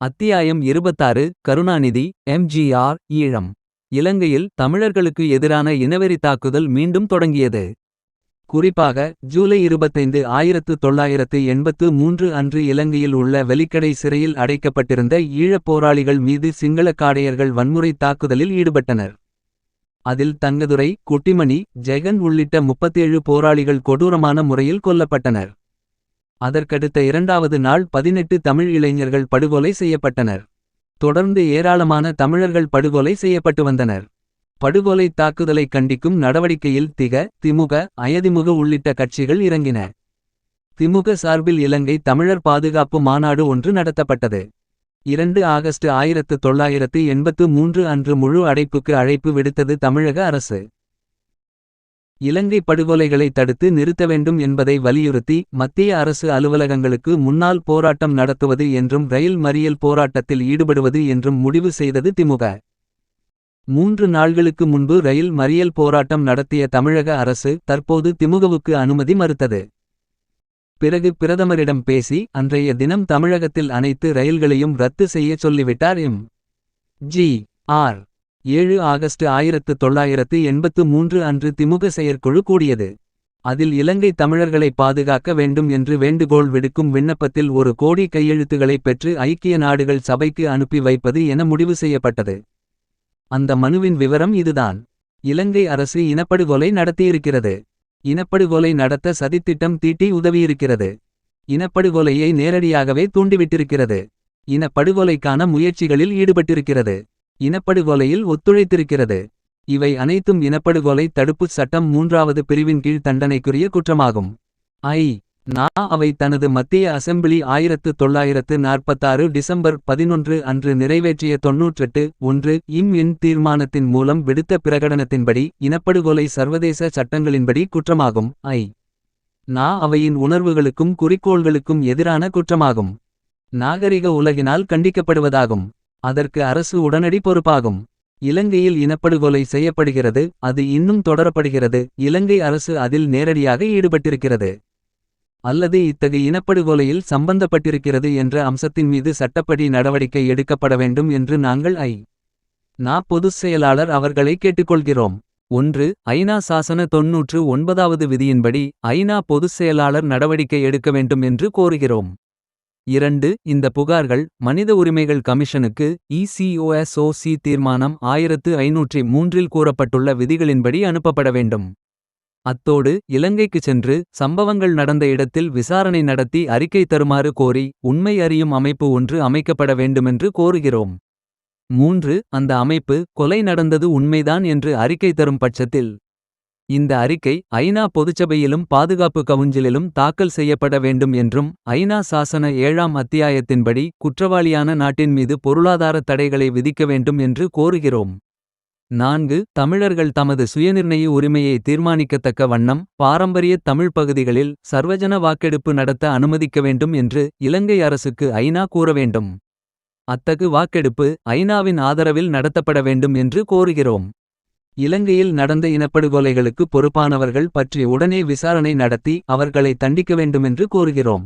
அத்தியாயம் இருபத்தாறு கருணாநிதி எம்ஜிஆர் ஈழம். இலங்கையில் தமிழர்களுக்கு எதிரான இனவெறி தாக்குதல் மீண்டும் தொடங்கியது. குறிப்பாக ஜூலை 25 ஆயிரத்து தொள்ளாயிரத்து எண்பத்து மூன்று அன்று இலங்கையில் உள்ள வெலிக்கடை சிறையில் அடைக்கப்பட்டிருந்த ஈழப் போராளிகள் மீது சிங்கள காடையர்கள் வன்முறை தாக்குதலில் ஈடுபட்டனர். அதில் தங்கதுரை குட்டிமணி ஜெகன் உள்ளிட்ட 37 போராளிகள் கொடூரமான முறையில் கொல்லப்பட்டனர். அதற்கடுத்த இரண்டாவது நாள் பதினெட்டு தமிழ் இளைஞர்கள் படுகொலை செய்யப்பட்டனர். தொடர்ந்து ஏராளமான தமிழர்கள் படுகொலை செய்யப்பட்டு வந்தனர். படுகொலை தாக்குதலை கண்டிக்கும் நடவடிக்கையில் திக திமுக அயதிமுக உள்ளிட்ட கட்சிகள் இறங்கின. திமுக சார்பில் இலங்கை தமிழர் பாதுகாப்பு மாநாடு ஒன்று நடத்தப்பட்டது. இரண்டு ஆகஸ்ட் ஆயிரத்து தொள்ளாயிரத்து எண்பத்து மூன்று அன்று முழு அடைப்புக்கு அழைப்பு விடுத்தது தமிழக அரசு. இலங்கை படுகொலைகளை தடுத்து நிறுத்த வேண்டும் என்பதை வலியுறுத்தி மத்திய அரசு அலுவலகங்களுக்கு முன்னால் போராட்டம் நடத்துவது என்றும் ரயில் மறியல் போராட்டத்தில் ஈடுபடுவது என்றும் முடிவு செய்தது திமுக. மூன்று நாள்களுக்கு முன்பு ரயில் மறியல் போராட்டம் நடத்திய தமிழக அரசு தற்போது திமுகவுக்கு அனுமதி மறுத்தது. பிறகு பிரதமரிடம் பேசி அன்றைய தினம் தமிழகத்தில் அனைத்து ரயில்களையும் ரத்து செய்ய சொல்லிவிட்டார் எம். ஜி. ஆர். ஏழு ஆகஸ்ட் ஆயிரத்து தொள்ளாயிரத்து எண்பத்து மூன்று அன்று திமுக செயற்குழு கூடியது. அதில் இலங்கை தமிழர்களை பாதுகாக்க வேண்டும் என்று வேண்டுகோள் விடுக்கும் விண்ணப்பத்தில் ஒரு கோடி கையெழுத்துகளை பெற்று ஐக்கிய நாடுகள் சபைக்கு அனுப்பி வைப்பது என முடிவு செய்யப்பட்டது. அந்த மனுவின் விவரம் இதுதான். இலங்கை அரசு இனப்படுகொலை நடத்தியிருக்கிறது. இனப்படுகொலை நடத்த சதித்திட்டம் தீட்டி உதவியிருக்கிறது. இனப்படுகொலையை நேரடியாகவே தூண்டிவிட்டிருக்கிறது. இனப்படுகொலைக்கான முயற்சிகளில் ஈடுபட்டிருக்கிறது. இனப்படுகொலையில் ஒத்துழைத்திருக்கிறது. இவை அனைத்தும் இனப்படுகொலை தடுப்புச் சட்டம் மூன்றாவது பிரிவின் கீழ் தண்டனைக்குரிய குற்றமாகும். ஐ. நா. அவை தனது மத்திய அசெம்பிளி ஆயிரத்து தொள்ளாயிரத்து நாற்பத்தாறு டிசம்பர் பதினொன்று அன்று நிறைவேற்றிய தொன்னூற்றெட்டு ஒன்று இம் என் தீர்மானத்தின் மூலம் விடுத்த பிரகடனத்தின்படி இனப்படுகொலை சர்வதேச சட்டங்களின்படி குற்றமாகும். ஐ. நா. அவையின் உணர்வுகளுக்கும் குறிக்கோள்களுக்கும் எதிரான குற்றமாகும். நாகரிக உலகினால் கண்டிக்கப்படுவதாகும். அதற்கு அரசு உடனடி பொறுப்பாகும். இலங்கையில் இனப்படுகொலை செய்யப்படுகிறது அது இன்னும் தொடரப்படுகிறது. இலங்கை அரசு அதில் நேரடியாக ஈடுபட்டிருக்கிறது. அல்லது இத்தகைய இனப்படுகொலையில் சம்பந்தப்பட்டிருக்கிறது என்ற அம்சத்தின் மீது சட்டப்படி நடவடிக்கை எடுக்கப்பட வேண்டும் என்று நாங்கள் ஐ. நா. பொதுச் செயலாளர் அவர்களை கேட்டுக்கொள்கிறோம். ஒன்று ஐநா சாசன தொன்னூற்று ஒன்பதாவது விதியின்படி ஐநா பொதுச் செயலாளர் நடவடிக்கை எடுக்க வேண்டும் என்று கோருகிறோம். இரண்டு இந்த புகார்கள் மனித உரிமைகள் கமிஷனுக்கு இசிஓஎஸ்ஓசி தீர்மானம் ஆயிரத்து ஐநூற்றி மூன்றில் கூறப்பட்டுள்ள விதிகளின்படி அனுப்பப்பட வேண்டும். அத்தோடு இலங்கைக்கு சென்று சம்பவங்கள் நடந்த இடத்தில் விசாரணை நடத்தி அறிக்கை தருமாறு கோரி உண்மை அறியும் அமைப்பு ஒன்று அமைக்கப்பட வேண்டுமென்று கோருகிறோம். மூன்று அந்த அமைப்பு கொலை நடந்தது உண்மைதான் என்று அறிக்கை தரும் பட்சத்தில் இந்த அறிக்கை ஐநா பொதுச்சபையிலும் பாதுகாப்பு கவுன்சிலிலும் தாக்கல் செய்யப்பட வேண்டும் என்றும் ஐநா சாசன ஏழாம் அத்தியாயத்தின்படி குற்றவாளியான நாட்டின் மீது பொருளாதார தடைகளை விதிக்க வேண்டும் என்று கோருகிறோம். நான்கு தமிழர்கள் தமது சுயநிர்ணய உரிமையை தீர்மானிக்கத்தக்க வண்ணம் பாரம்பரிய தமிழ் பகுதிகளில் சர்வஜன வாக்கெடுப்பு நடத்த அனுமதிக்க வேண்டும் என்று இலங்கை அரசுக்கு ஐநா கூற வேண்டும். அத்தகு வாக்கெடுப்பு ஐநாவின் ஆதரவில் நடத்தப்பட வேண்டும் என்று கோருகிறோம். இலங்கையில் நடந்த இனப்படுகொலைகளுக்கு பொறுப்பானவர்கள் பற்றி உடனே விசாரணை நடத்தி அவர்களை தண்டிக்க வேண்டுமென்று கோருகிறோம்.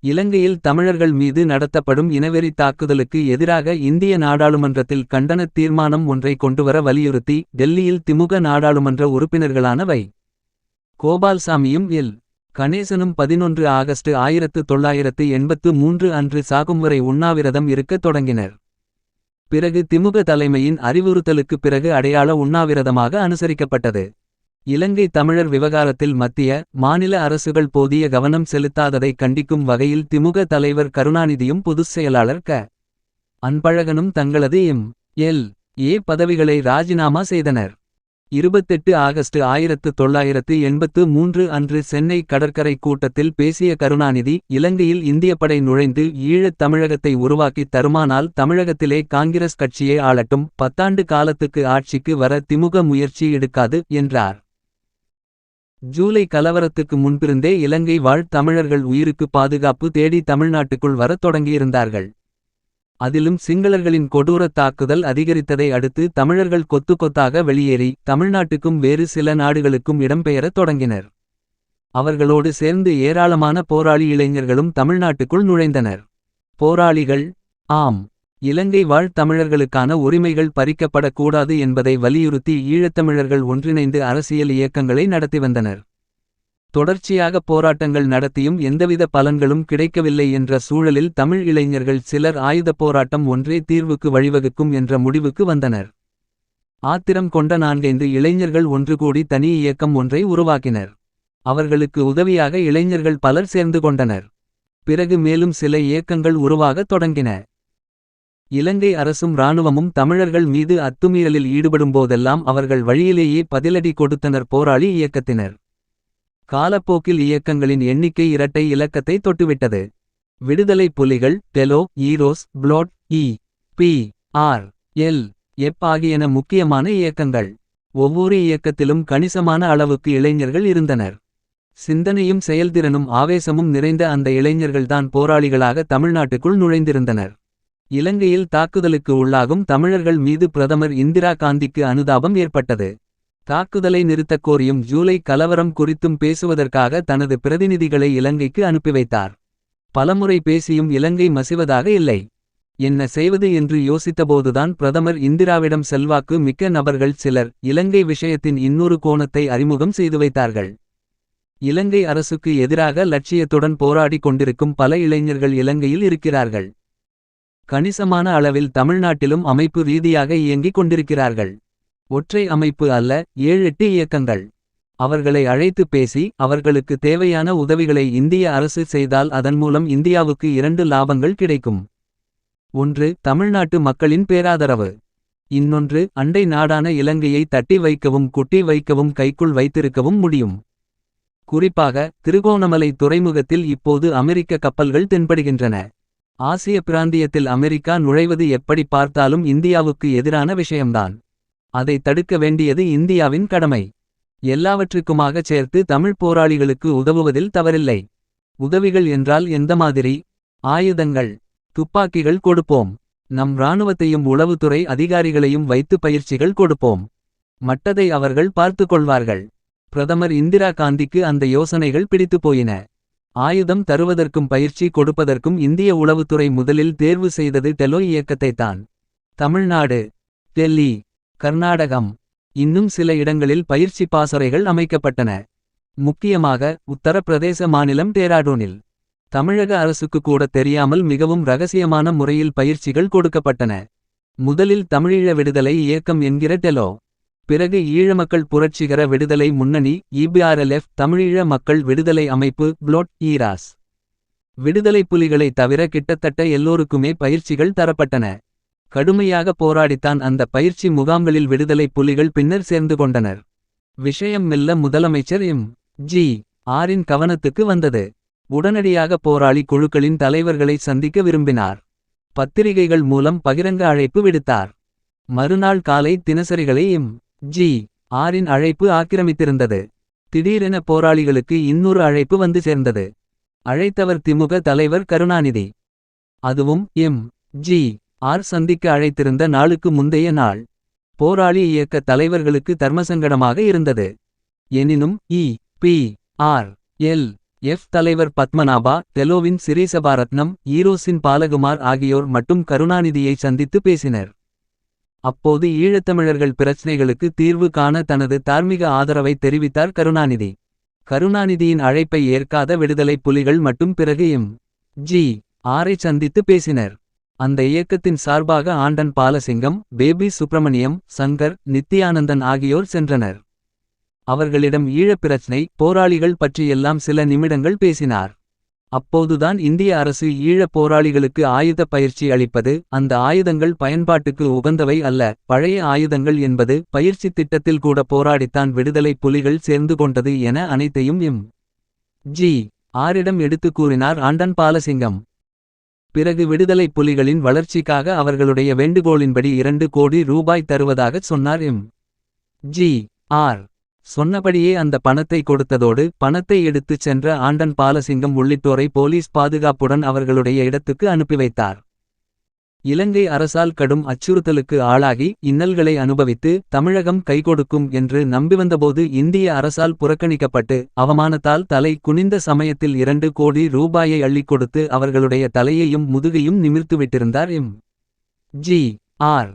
இலங்கையில் தமிழர்கள் மீது நடத்தப்படும் இனவெறி தாக்குதலுக்கு எதிராக இந்திய நாடாளுமன்றத்தில் கண்டனத் தீர்மானம் ஒன்றை கொண்டுவர வலியுறுத்தி டெல்லியில் திமுக நாடாளுமன்ற உறுப்பினர்களானவை. கோபால்சாமியும் எல். கணேசனும் பதினொன்று ஆகஸ்ட் ஆயிரத்து தொள்ளாயிரத்து எண்பத்து மூன்று அன்று சாகும்வரை உண்ணாவிரதம் இருக்கத் தொடங்கினர். பிறகு திமுக தலைமையின் அறிவுறுத்தலுக்குப் பிறகு அடையாள உண்ணாவிரதமாக அனுசரிக்கப்பட்டது. இலங்கை தமிழர் விவகாரத்தில் மத்திய மாநில அரசுகள் போதிய கவனம் செலுத்தாததை கண்டிக்கும் வகையில் திமுக தலைவர் கருணாநிதியும் பொதுச் செயலாளர் க. அன்பழகனும் தங்களது எம். எல். ஏ. பதவிகளை ராஜினாமா செய்தனர். இருபத்தெட்டு ஆகஸ்ட் ஆயிரத்து தொள்ளாயிரத்து எண்பத்து மூன்று அன்று சென்னை கடற்கரை கூட்டத்தில் பேசிய கருணாநிதி இலங்கையில் இந்திய படை நுழைந்து ஈழத் தமிழகத்தை உருவாக்கி தருமானால் தமிழகத்திலே காங்கிரஸ் கட்சியை ஆளட்டும் பத்தாண்டு காலத்துக்கு ஆட்சிக்கு வர திமுக முயற்சி எடுக்காது என்றார். ஜூலை கலவரத்துக்கு முன்பிருந்தே இலங்கை வாழ் தமிழர்கள் உயிருக்கு பாதுகாப்பு தேடி தமிழ்நாட்டுக்குள் வரத் தொடங்கியிருந்தார்கள். அதிலும் சிங்களர்களின் கொடூர தாக்குதல் அதிகரித்ததை அடுத்து தமிழர்கள் கொத்து கொத்தாக வெளியேறி தமிழ்நாட்டுக்கும் வேறு சில நாடுகளுக்கும் இடம்பெயரத் தொடங்கினர். அவர்களோடு சேர்ந்து ஏராளமான போராளி இளைஞர்களும் தமிழ்நாட்டுக்குள் நுழைந்தனர். போராளிகள் ஆம் இலங்கை வாழ் தமிழர்களுக்கான உரிமைகள் பறிக்கப்படக் கூடாது என்பதை வலியுறுத்தி ஈழத்தமிழர்கள் ஒன்றிணைந்து அரசியல் இயக்கங்களை நடத்தி வந்தனர். தொடர்ச்சியாக போராட்டங்கள் நடத்தியும் எந்தவித பலன்களும் கிடைக்கவில்லை என்ற சூழலில் தமிழ் இளைஞர்கள் சிலர் ஆயுதப் போராட்டம் ஒன்றே தீர்வுக்கு வழிவகுக்கும் என்ற முடிவுக்கு வந்தனர். ஆத்திரம் கொண்ட நான்கைந்து இளைஞர்கள் ஒன்று கூடி தனி இயக்கம் ஒன்றை உருவாக்கினர். அவர்களுக்கு உதவியாக இளைஞர்கள் பலர் சேர்ந்து கொண்டனர். பிறகு மேலும் சில இயக்கங்கள் உருவாகத் தொடங்கின. இலங்கை அரசும் இராணுவமும் தமிழர்கள் மீது அத்துமீறலில் ஈடுபடும்போதெல்லாம் அவர்கள் வழியிலேயே பதிலடி கொடுத்தனர் போராளி இயக்கத்தினர். காலப்போக்கில் இயக்கங்களின் எண்ணிக்கை இரட்டை இலக்கத்தை தொட்டுவிட்டது. விடுதலை புலிகள் TELO EROS PLOTE E P R L F ஆகியன முக்கியமான இயக்கங்கள். ஒவ்வொரு இயக்கத்திலும் கணிசமான அளவுக்கு இளைஞர்கள் இருந்தனர். சிந்தனையும் செயல்திறனும் ஆவேசமும் நிறைந்த அந்த இளைஞர்கள்தான் போராளிகளாக தமிழ்நாட்டுக்குள் நுழைந்திருந்தனர். இலங்கையில் தாக்குதலுக்கு உள்ளாகும் தமிழர்கள் மீது பிரதமர் இந்திரா காந்திக்கு அனுதாபம் ஏற்பட்டது. தாக்குதலை நிறுத்தக் கோரியும் ஜூலை கலவரம் குறித்தும் பேசுவதற்காக தனது பிரதிநிதிகளை இலங்கைக்கு அனுப்பி வைத்தார். பலமுறை பேசியும் இலங்கை மசிவதாக இல்லை. என்ன செய்வது என்று யோசித்தபோதுதான் பிரதமர் இந்திராவிடம் செல்வாக்கு மிக்க நபர்கள் சிலர் இலங்கை விஷயத்தின் இன்னொரு கோணத்தை அறிமுகம் செய்து வைத்தார்கள். இலங்கை அரசுக்கு எதிராக லட்சியத்துடன் போராடிக் கொண்டிருக்கும் பல இளைஞர்கள் இலங்கையில் இருக்கிறார்கள். கணிசமான அளவில் தமிழ்நாட்டிலும் அமைப்பு ரீதியாக இயங்கிக் கொண்டிருக்கிறார்கள். ஒற்றை அமைப்பு அல்ல ஏழெட்டு இயக்கங்கள். அவர்களை அழைத்து பேசி அவர்களுக்கு தேவையான உதவிகளை இந்திய அரசு செய்தால் அதன் மூலம் இந்தியாவுக்கு இரண்டு லாபங்கள் கிடைக்கும். ஒன்று தமிழ்நாட்டு மக்களின் பேராதரவு. இன்னொன்று அண்டை நாடான இலங்கையை தட்டி வைக்கவும் குட்டி வைக்கவும் கைக்குள் வைத்திருக்கவும் முடியும். குறிப்பாக திருகோணமலை துறைமுகத்தில் இப்போது அமெரிக்க கப்பல்கள் தென்படுகின்றன. ஆசிய பிராந்தியத்தில் அமெரிக்கா நுழைவது எப்படி பார்த்தாலும் இந்தியாவுக்கு எதிரான விஷயம்தான். அதை தடுக்க வேண்டியது இந்தியாவின் கடமை. எல்லாவற்றுக்குமாக சேர்த்து தமிழ் போராளிகளுக்கு உதவுவதில் தவறில்லை. உதவிகள் என்றால் எந்த மாதிரி? ஆயுதங்கள் துப்பாக்கிகள் கொடுப்போம். நம் இராணுவத்தையும் உளவுத்துறை அதிகாரிகளையும் வைத்து பயிற்சிகள் கொடுப்போம். மட்டதை அவர்கள் பார்த்து கொள்வார்கள். பிரதமர் இந்திரா காந்திக்கு அந்த யோசனைகள் பிடித்து போயின. ஆயுதம் தருவதற்கும் பயிற்சி கொடுப்பதற்கும் இந்திய உளவுத்துறை முதலில் தேர்வு செய்தது டெலோ இயக்கத்தைத்தான். தமிழ்நாடு டெல்லி கர்நாடகம். இன்னும் சில இடங்களில் பயிற்சி பாசறைகள் அமைக்கப்பட்டன. முக்கியமாக உத்தரப்பிரதேச மாநிலம் டேராடூனில். தமிழக அரசுக்கு கூட தெரியாமல் மிகவும் ரகசியமான முறையில் பயிற்சிகள் கொடுக்கப்பட்டன. முதலில் தமிழீழ விடுதலை இயக்கம் என்கிற டெலோ. பிறகு ஈழமக்கள் புரட்சிகர விடுதலை முன்னணி இபிஆர்எல்எஃப் தமிழீழ மக்கள் விடுதலை அமைப்பு புளோட் ஈராஸ் விடுதலை புலிகளை தவிர கிட்டத்தட்ட எல்லோருக்குமே பயிற்சிகள் தரப்பட்டன. கடுமையாக போராடித்தான் அந்த பயிற்சி முகாம்களில் விடுதலை புலிகள் பின்னர் சேர்ந்து கொண்டனர். விஷயம் மெல்ல முதலமைச்சர் எம். ஜி. ஆரின் கவனத்துக்கு வந்தது. உடனடியாக போராளி குழுக்களின் தலைவர்களை சந்திக்க விரும்பினார். பத்திரிகைகள் மூலம் பகிரங்க அழைப்பு விடுத்தார். மறுநாள் காலை தினசரிகளை எம். ஜி. ஆரின் அழைப்பு ஆக்கிரமித்திருந்தது. திடீரென போராளிகளுக்கு இன்னொரு அழைப்பு வந்து சேர்ந்தது. அழைத்தவர் திமுக தலைவர் கருணாநிதி. அதுவும் எம். ஜி. ஆர் சந்திக்க அழைத்திருந்த நாளுக்கு முந்தைய நாள். போராளி இயக்க தலைவர்களுக்கு தர்மசங்கடமாக இருந்தது. எனினும் E P R L F தலைவர் பத்மநாபா தெலோவின் சிரீசபாரத்னம் ஈரோஸின் பாலகுமார் ஆகியோர் மட்டும் கருணாநிதியை சந்தித்து பேசினர். அப்போது ஈழத்தமிழர்கள் பிரச்சினைகளுக்கு தீர்வு காண தனது தார்மீக ஆதரவை தெரிவித்தார் கருணாநிதி. கருணாநிதியின் அழைப்பை ஏற்காத விடுதலை புலிகள் மட்டும் பிறகு எம் ஜி ஆரை சந்தித்து பேசினர். அந்த இயக்கத்தின் சார்பாக ஆண்டன் பாலசிங்கம் பேபி சுப்பிரமணியம் சங்கர் நித்தியானந்தன் ஆகியோர் சென்றனர். அவர்களிடம் ஈழப்பிரச்சினை போராளிகள் பற்றியெல்லாம் சில நிமிடங்கள் பேசினார். அப்போதுதான் இந்திய அரசு ஈழப் போராளிகளுக்கு ஆயுத பயிற்சி அளிப்பது அந்த ஆயுதங்கள் பயன்பாட்டுக்கு உகந்தவை அல்ல பழைய ஆயுதங்கள் என்பது பயிற்சி திட்டத்தில் கூட போராடித்தான் விடுதலை புலிகள் சேர்ந்து கொண்டது என அனைத்தையும் எம். ஜி. ஆரிடம் எடுத்து கூறினார் ஆண்டன் பாலசிங்கம். பிறகு விடுதலை புலிகளின் வளர்ச்சிக்காக அவர்களுடைய வேண்டுகோளின்படி இரண்டு கோடி ரூபாய் தருவதாகச் சொன்னார் எம். ஜி. ஆர். சொன்னபடியே அந்த பணத்தை கொடுத்ததோடு பணத்தை எடுத்துச் சென்ற ஆண்டன் பாலசிங்கம் உள்ளிட்டோரை போலீஸ் பாதுகாப்புடன் அவர்களுடைய இடத்துக்கு அனுப்பி வைத்தார். இலங்கை அரசால் கடும் அச்சுறுத்தலுக்கு ஆளாகி இன்னல்களை அனுபவித்து தமிழகம் கைகொடுக்கும் என்று நம்பிவந்தபோது இந்திய அரசால் புறக்கணிக்கப்பட்டு அவமானத்தால் தலை குனிந்த சமயத்தில் இரண்டு கோடி ரூபாயை அள்ளிக் கொடுத்து அவர்களுடைய தலையையும் முதுகையும் நிமிர்த்துவிட்டிருந்தார் எம். ஜி. ஆர்.